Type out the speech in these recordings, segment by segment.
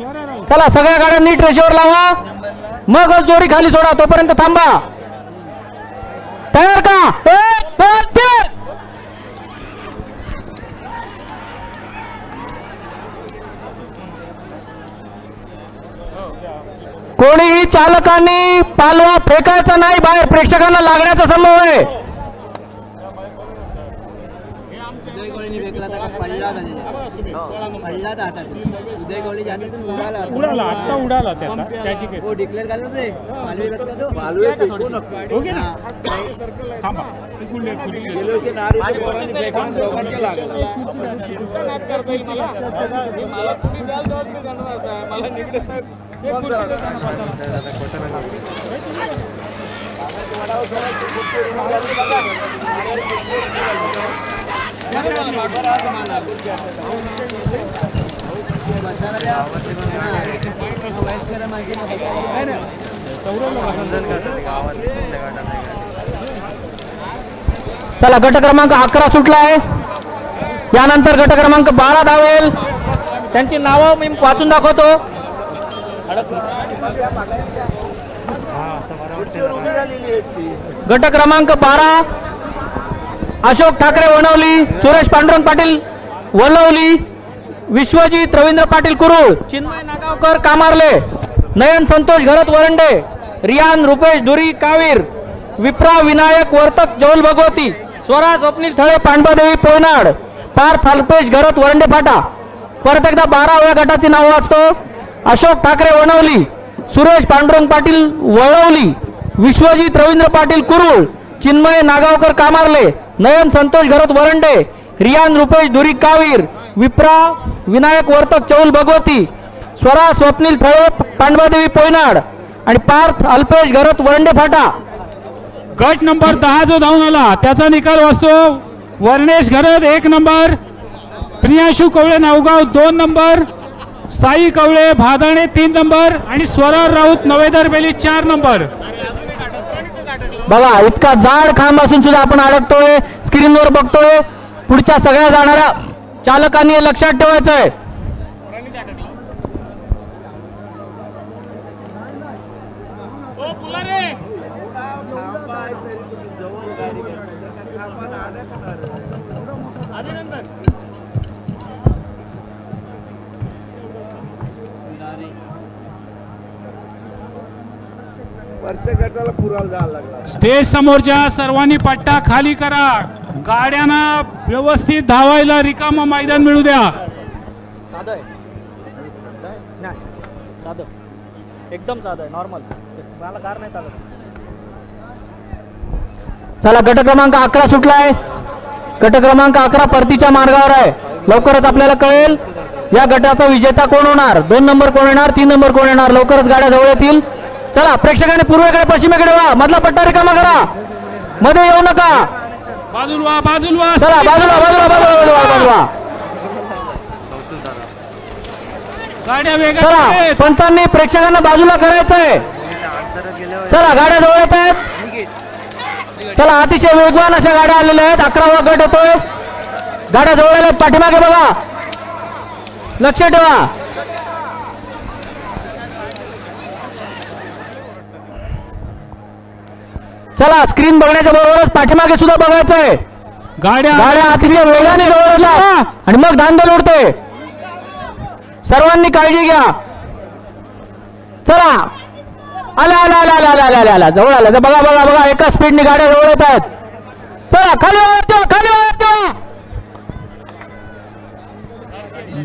चला सगळ्या गाड्या नीट रेषेवर लावा. मगच दोरी खाली सोडा तोपर्यंत थांबा. तयार का? कोणीही चालकांनी पालवा फेकायचा नाही बाहेर प्रेक्षकांना लागण्याचा संभव आहे. पडला होता त्याच्यात पडला होता हातात उदय कोहली जाण्यातून उडाला होता. उडाला आत्ता उडाला त्याचा त्याची केस हो डिक्लेअर झाला ते मालवी करता तो हो गे ना हा. थांबा इकडून एक खुर्ची घे. चला गट क्रमांक अकरा सुटला आहे यानंतर गट क्रमांक बारा धावेल. त्यांची नावं मी वाचून दाखवतो. गट क्रमांक बारा अशोक ठाकरे वणवली सुरेश पांडुरंग पाटील वलवली विश्वजीत रवींद्र पाटील कुरुळ चिन्मय नागावकर कामारले नयन संतोष घरत वरंडे रियान रुपेश धुरी कावीर विप्रा विनायक वर्तक जौल भगवती स्वरा स्वप्नील थळे पांडवादेवी पोयनाड पार्थ अल्पेश घरत वरंडे फाटा. परत एकदा बाराव्या गटाची नाव वाचतो. अशोक ठाकरे वणवली सुरेश पांडुरंग पाटील वळवली विश्वजीत रवींद्र पाटील कुरुळ चिन्मय नागावकर कामारले नयन संतोष घरत वरंडे रियान रुपेश धुरी कावीर विप्रा विनायक वर्तक चौल भगवती स्वरा स्वप्नील थळे पांडवादेवी पोयनाड आणि पार्थ अल्पेश घरत वरंडे फाटा. गट नंबर दहा जो धावून आला त्याचा निकाल वाचतो वर्णेश घरत एक नंबर प्रियांशु कवळे नावगाव दोन नंबर साई कवळे भादाणे तीन नंबर आणि स्वरा राऊत नवेदर बेली चार नंबर. बघा इतका जाड खांब असून सुद्धा आपण अडकतोय स्क्रीनवर बघतोय. पुढच्या सगळ्या जाणाऱ्या चालकांनी हे लक्षात ठेवायचं आहे गटाला पुराला जायला लागला. स्टेज समोरच्या सर्वांनी पट्टा खाली करा. गाड्यांना व्यवस्थित धावायला रिकामं मैदान मिळू द्या. साधं आहे. नाही साधं. एकदम साधं आहे नॉर्मल मला कार नाही चालत. चला गट क्रमांक अकरा सुटलाय. गट क्रमांक अकरा परतीच्या मार्गावर आहे. लवकरच आपल्याला कळेल या गटाचा विजेता कोण होणार? दोन नंबर कोण येणार तीन नंबर कोण येणार? लवकरच गाड्या जवळ येतील. चला प्रेक्षकांनी पूर्वेकडे पश्चिमेकडे वा मधला पट्टा रिकामा करा. मध्ये येऊ नका. बाजूला बाजूला. चला बाजूला बाजूला बाजूला बाजूला बाजूला चला. पंचांनी प्रेक्षकांना बाजूला करायचंय. चला गाड्या जवळ येत आहेत. चला अतिशय वेगवान अशा गाड्या आलेल्या आहेत. अकरावा गट होतोय. गाड्या जवळ आल्या पाठीमागे बघा. लक्ष ठेवा. चला स्क्रीन बघण्याच्या बरोबरच पाठीमागे सुद्धा बघायचंय गाड्या गाड्या अतिशय वेगाने येतात आणि मग धांदल उडते. सर्वांनी काळजी घ्या. चला. आला आला आला आला आला आला आला जवळ आला बघा बघा बघा. एका स्पीडने गाड्या जवळ येत आहेत. चला खाली खाली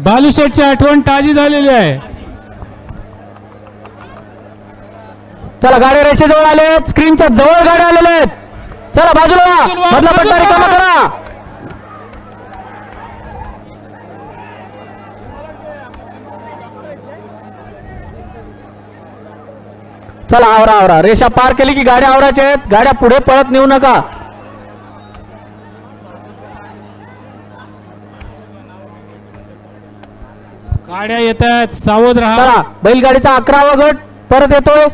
बालुशेठची आठवण ताजी झालेली आहे. चला गाड्या रेषेजवळ आले आहेत. स्क्रीनच्या जवळ गाड्या आलेल्या आहेत. चला बाजूला मधला पट्टा. रिकामा करा. चला आवरा आवरा. रेषा पार केली की गाड्या आवरायच्या आहेत. गाड्या पुढे पळत नेऊ नका. गाड्या येत आहेत. सावध राहा. चला बैलगाडीचा अकरावा गट परत येतोय.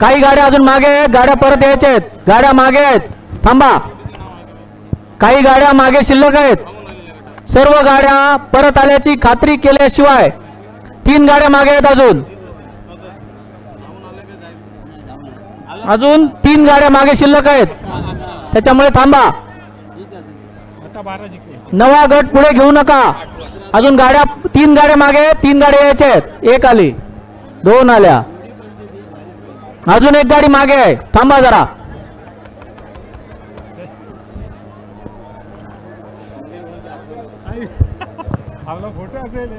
काही गाड्या अजून मागे आहेत गाड्या परत यायच्या आहेत. गाड्या मागे आहेत. थांबा. काही गाड्या मागे शिल्लक आहेत. सर्व गाड्या परत आल्याची खात्री केल्याशिवाय तीन गाड्या मागे आहेत अजून. अजून तीन गाड्या मागे शिल्लक आहेत. त्याच्यामुळे थांबा. नवा गट पुढे घेऊ नका. अजून गाड्या तीन गाड्या मागे तीन गाड्या यायच्या आहेत. एक आली. दोन आल्या. अजून एक गाडी मागे आहे. थांबा जरा. फोटो असेल.